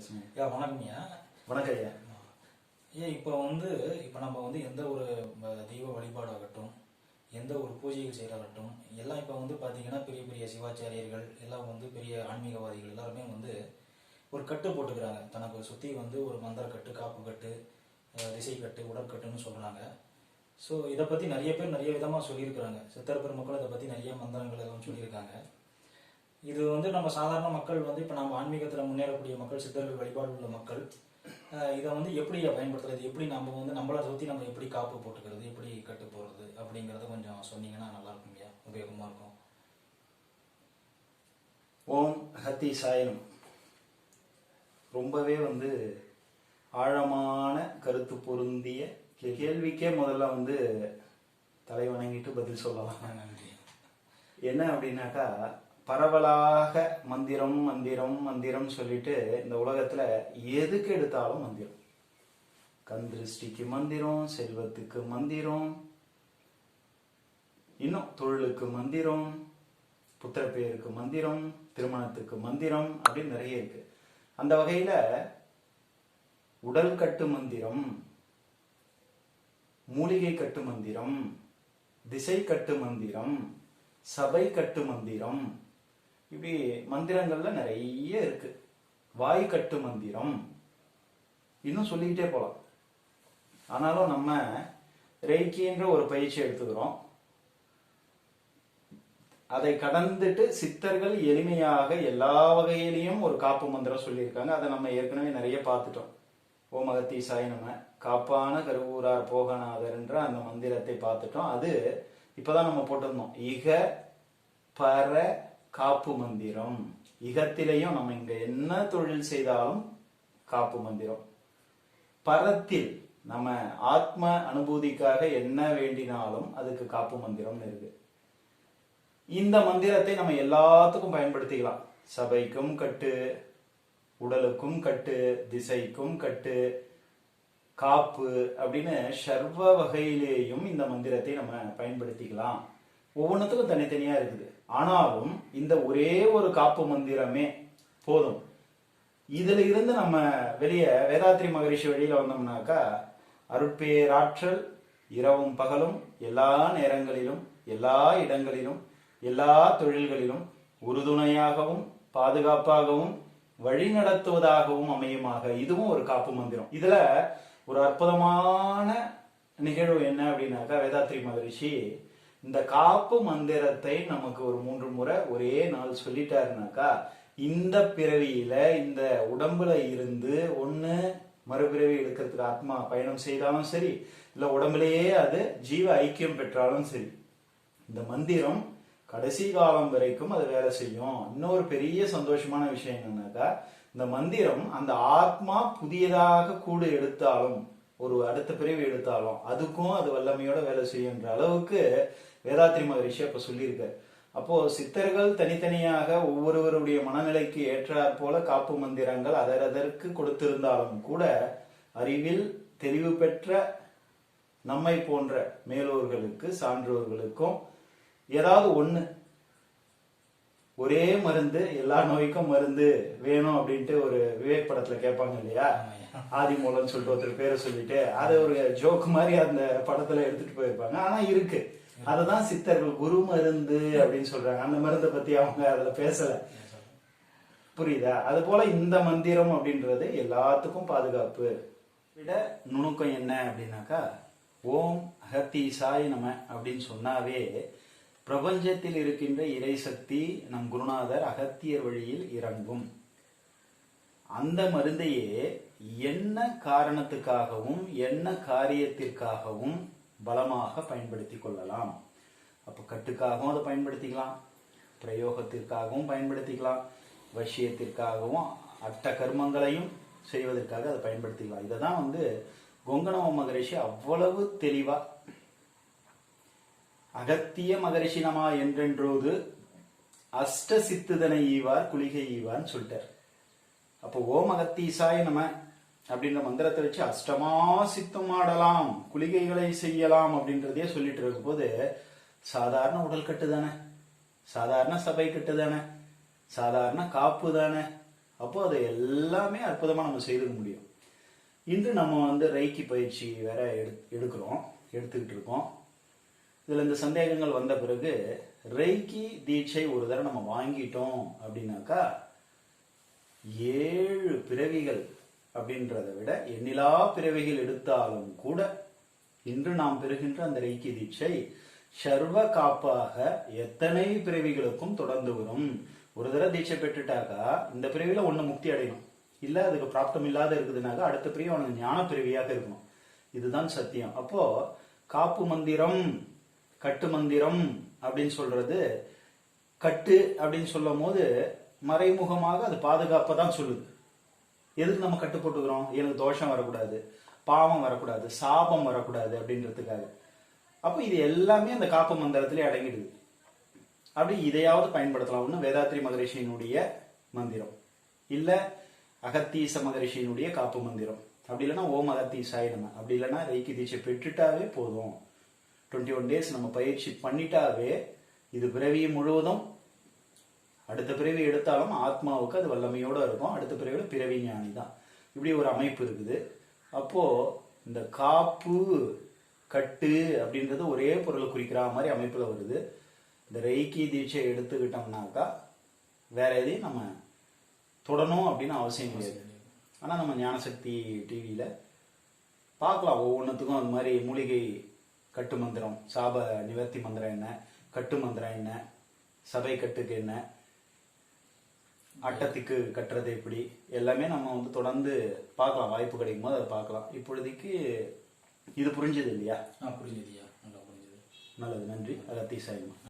பேசுங்க ஐயா. வணக்கம்யா வணக்கம் ஐயா. ஏன் இப்போ வந்து இப்போ நம்ம வந்து எந்த ஒரு தெய்வ வழிபாடாகட்டும் எந்த ஒரு பூஜைகள் செய்யறாகட்டும் எல்லாம் இப்போ வந்து பார்த்தீங்கன்னா பெரிய பெரிய சிவாச்சாரியர்கள் எல்லாம் வந்து பெரிய ஆன்மீகவாதிகள் எல்லாருமே வந்து ஒரு கட்டு போட்டுக்கிறாங்க. தனக்கு சுற்றி வந்து ஒரு மந்திர கட்டு காப்பு கட்டு திசை கட்டு உடற்கட்டுன்னு சொல்கிறாங்க ஸோ இதை பற்றி நிறைய பேர் நிறைய விதமாக சொல்லியிருக்கிறாங்க. சித்தர் பெருமக்கள் இதை பற்றி நிறைய மந்திரங்கள் எல்லாம் சொல்லியிருக்காங்க. இது வந்து நம்ம சாதாரண மக்கள் வந்து இப்போ நம்ம ஆன்மீகத்தில் முன்னேறக்கூடிய மக்கள் சித்தர்கள் வழிபாடு உள்ள மக்கள் இதை வந்து எப்படி பயன்படுத்துறது எப்படி நம்ம வந்து நம்மளை சுற்றி நம்ம எப்படி காப்பு போட்டுக்கிறது எப்படி கட்டு போடுறது அப்படிங்கிறத கொஞ்சம் சொன்னீங்கன்னா நல்லா இருக்கும் ஐயா. உபயோகமாக இருக்கும். ஓம் ஹத்தி சாயனம். ரொம்பவே வந்து ஆழமான கருத்து பொருந்திய கேள்விக்கே முதல்ல வந்து தலை வணங்கிட்டு பதில் சொல்லலாம். நன்றி. என்ன அப்படின்னாக்கா பரவலாக மந்திரம் மந்திரம் மந்திரம் சொல்லிட்டு இந்த உலகத்துல எதுக்கு எடுத்தாலும் மந்திரம். கந்திருஷ்டிக்கு மந்திரம் செல்வத்துக்கு மந்திரம் இன்னும் தொழிலுக்கு மந்திரம் புத்திர பேருக்கு மந்திரம் திருமணத்துக்கு மந்திரம் அப்படின்னு நிறைய இருக்கு. அந்த வகையில உடல் கட்டு மந்திரம் மூலிகை கட்டு மந்திரம் திசை கட்டு மந்திரம் சபை கட்டு மந்திரம் இப்படி மந்திரங்கள்ல நிறைய இருக்கு. வாய் கட்டு மந்திரம். இன்னும் சொல்லிக்கிட்டே போலாம். ஆனாலும் நம்ம ரெய்கின்ற ஒரு பயிற்சி எடுத்துக்கிறோம். அதை கடந்துட்டு சித்தர்கள் எளிமையாக எல்லா வகையிலையும் ஒரு காப்பு மந்திரம் சொல்லியிருக்காங்க. அதை நம்ம ஏற்கனவே நிறைய பார்த்துட்டோம். ஓம் சாய் நம்ம காப்பான கருவூரார் போகநாதர்ன்ற அந்த மந்திரத்தை பார்த்துட்டோம். அது இப்பதான் நம்ம போட்டிருந்தோம். இக பர காப்பு மந்திரம். இகத்திலையும் நம்ம இங்க என்ன தொழில் செய்தாலும் காப்பு மந்திரம். பரத்தில் நம்ம ஆத்ம அனுபூதிக்காக என்ன வேண்டினாலும் அதுக்கு காப்பு மந்திரம்னு இருக்கு. இந்த மந்திரத்தை நம்ம எல்லாத்துக்கும் பயன்படுத்திக்கலாம். சபைக்கும் கட்டு உடலுக்கும் கட்டு திசைக்கும் கட்டு காப்பு அப்படின்னு சர்வ வகையிலேயும் இந்த மந்திரத்தை நம்ம பயன்படுத்திக்கலாம். ஒவ்வொன்றுத்துக்கும் தனித்தனியா இருக்குது. ஆனாலும் இந்த ஒரே ஒரு காப்பு மந்திரமே போதும். இதுல இருந்து நம்ம வெளிய வேதாத்ரி மகரிஷி வெளியில வந்தோம்னாக்கா அருட்பேராற்றல் இரவும் பகலும் எல்லா நேரங்களிலும் எல்லா இடங்களிலும் எல்லா தொழில்களிலும் உறுதுணையாகவும் பாதுகாப்பாகவும் வழிநடத்துவதாகவும் அமையுமாக. இதுவும் ஒரு காப்பு மந்திரம். இதுல ஒரு அற்புதமான நிகழ்வு என்ன அப்படின்னாக்கா வேதாத்ரி மகரிஷி இந்த காப்பு மந்திரத்தை நமக்கு ஒரு மூன்று முறை ஒரே நாள் சொல்லிட்டாருனாக்கா இந்த பிறவியில இந்த உடம்புல இருந்து ஒண்ணு மறுபிறவி எடுக்கிறதுக்கு ஆத்மா பயணம் செய்தாலும் சரி இல்ல உடம்புலயே அது ஜீவ ஐக்கியம் பெற்றாலும் சரி இந்த மந்திரம் கடைசி காலம் வரைக்கும் அது வேலை செய்யும். இன்னொரு பெரிய சந்தோஷமான விஷயம் என்னன்னாக்கா இந்த மந்திரம் அந்த ஆத்மா புதியதாக கூடு எடுத்தாலும் ஒரு அடுத்த பிறவி எடுத்தாலும் அதுக்கும் அது வல்லமையோட வேலை செய்யுன்ற அளவுக்கு வேதாத்ரி மகரிஷி அப்ப சொல்லியிருக்காரு. அப்போ சித்தர்கள் தனித்தனியாக ஒவ்வொருவருடைய மனநிலைக்கு ஏற்றாற் போல காப்பு மந்திரங்கள் அதற்கு கொடுத்திருந்தாலும் கூட அறிவில் தெளிவு பெற்ற நம்மை போன்ற மேலோர்களுக்கு சான்றோர்களுக்கும் ஏதாவது ஒண்ணு. ஒரே மருந்து எல்லா நோய்க்கும் மருந்து வேணும் அப்படின்ட்டு ஒரு விவேக் படத்துல கேட்பாங்க இல்லையா? ஆதி மூலம் சொல்லிட்டு ஒருத்தர் பேரை சொல்லிட்டு அதை ஒரு ஜோக் மாதிரி அந்த படத்துல எடுத்துட்டு போயிருப்பாங்க. ஆனா இருக்கு. அதுதான் சித்தர்கள் குரு மருந்து அப்படின்னு சொல்றாங்க. அந்த மருந்தை பத்தி அவங்க அதுல பேசல. புரியுதா? அது போல இந்த மந்திரம் அப்படின்றது எல்லாத்துக்கும் பாதுகாப்பு. விட நுணுக்கம் என்ன அப்படின்னாக்கா ஓம் அகத்தீசாய் நம அப்படின்னு சொன்னாவே பிரபஞ்சத்தில் இருக்கின்ற இறை சக்தி நம் குருநாதர் அகத்தியர் வழியில் இறங்கும். அந்த மருந்தையே என்ன காரணத்துக்காகவும் என்ன காரியத்திற்காகவும் பலமாக பயன்படுத்தி கொள்ளலாம். அப்போ கட்டுக்காகவும் அதை பயன்படுத்திக்கலாம். பிரயோகத்திற்காகவும் பயன்படுத்திக்கலாம். வசியத்திற்காகவும் அட்ட கர்மங்களையும் செய்வதற்காக அதை பயன்படுத்திக்கலாம். இதை தான் வந்து கொங்கணவ மகரிஷி அவ்வளவு தெளிவா அகத்திய மகரிஷி நமா என்றென்றோது அஷ்ட சித்துதனை ஈவார் குளிகை ஈவான்னு சொல்லிட்டார். அப்போ ஓம் அகத்தீசாய நம்ம அப்படின்ற மந்திரத்தை வச்சு அஷ்டமா சித்தம் ஆடலாம் குளிகைகளை செய்யலாம் அப்படின்றதே சொல்லிட்டு இருக்கும்போது சாதாரண உடல் கட்டு தானே. சாதாரண சபை கட்டு தானே. சாதாரண காப்பு தானே. அப்போ அதை எல்லாமே அற்புதமா நம்ம செய்துக்க முடியும். இன்று நம்ம வந்து ரைக்கி பயிற்சி வேற எடு எடுக்கிறோம் எடுத்துக்கிட்டு இருக்கோம். இதுல இந்த சந்தேகங்கள் வந்த பிறகு ரைக்கி தீட்சை ஒரு தடவை நம்ம வாங்கிட்டோம் அப்படின்னாக்கா ஏழு பிறவிகள் அப்படின்றத விட எண்ணிலா பிறவிகள் எடுத்தாலும் கூட இன்று நாம் பெறுகின்ற அந்த ரைக்கி தீட்சை சர்வ காப்பாக எத்தனை பிறவிகளுக்கும் தொடர்ந்து வரும். ஒரு தடவை தீட்சை பெற்றுட்டாக்கா இந்த பிறவியில ஒண்ணு முக்தி அடையணும். இல்ல அதுக்கு பிராப்தம் இல்லாத இருக்குதுனாக்கா அடுத்த பிரிவு அவனுக்கு ஞான பிறவியாக இருக்கணும். இதுதான் சத்தியம். அப்போ காப்பு மந்திரம் கட்டு மந்திரம் அப்படின்னு சொல்றது கட்டு அப்படின்னு சொல்லும் போது மறைமுகமாக அது பாதுகாப்பை தான் சொல்லுது. எதுக்கு நம்ம கட்டுப்பட்டுக்கிறோம்? எனக்கு தோஷம் வரக்கூடாது பாவம் வரக்கூடாது சாபம் வரக்கூடாது அப்படின்றதுக்காக. அப்போ இது எல்லாமே அந்த காப்பு மந்திரத்திலே அடங்கிடுது. அப்படி இதையாவது பயன்படுத்தலாம். ஒன்று வேதாத்ரி மகரிஷியினுடைய மந்திரம். இல்லை அகத்தீச மகரிஷியினுடைய காப்பு மந்திரம். அப்படி இல்லைன்னா ஓம் அகத்தீசாய் நம்ம அப்படி இல்லைன்னா ரைக்கி தீட்சை பெற்றுட்டாவே போதும். டுவெண்ட்டி ஒன் டேஸ் நம்ம பயிற்சி பண்ணிட்டாவே இது பிறவி முழுவதும் அடுத்த பிறவி எடுத்தாலும் ஆத்மாவுக்கு அது வல்லமையோட இருக்கும். அடுத்த பிறவியில் பிறவி ஞானி தான். இப்படி ஒரு அமைப்பு இருக்குது. அப்போது இந்த காப்பு கட்டு அப்படின்றது ஒரே பொருளை குறிக்கிற மாதிரி அமைப்பில் வருது. இந்த ரெய்கி தீட்சை எடுத்துக்கிட்டோம்னாக்கா வேற எதையும் நம்ம தொடணும் அப்படின்னு அவசியம் கிடையாது. ஆனால் நம்ம ஞானசக்தி டிவியில் பார்க்கலாம். ஒவ்வொன்றுத்துக்கும் அது மாதிரி மூலிகை கட்டு மந்திரம் சாப நிவர்த்தி மந்திரம் என்ன கட்டு மந்திரம் என்ன சபை கட்டுக்கு என்ன அட்டத்துக்கு கட்டுறது எப்படி? எல்லாமே நம்ம வந்து தொடர்ந்து பார்க்கலாம். வாய்ப்பு கிடைக்கும் போது அதை பார்க்கலாம். இப்பொழுதைக்கு இது புரிஞ்சது இல்லையா? புரிஞ்சுதுயா நல்லா புரிஞ்சுது. நல்லது. நன்றி. அகத்தீசாயமா.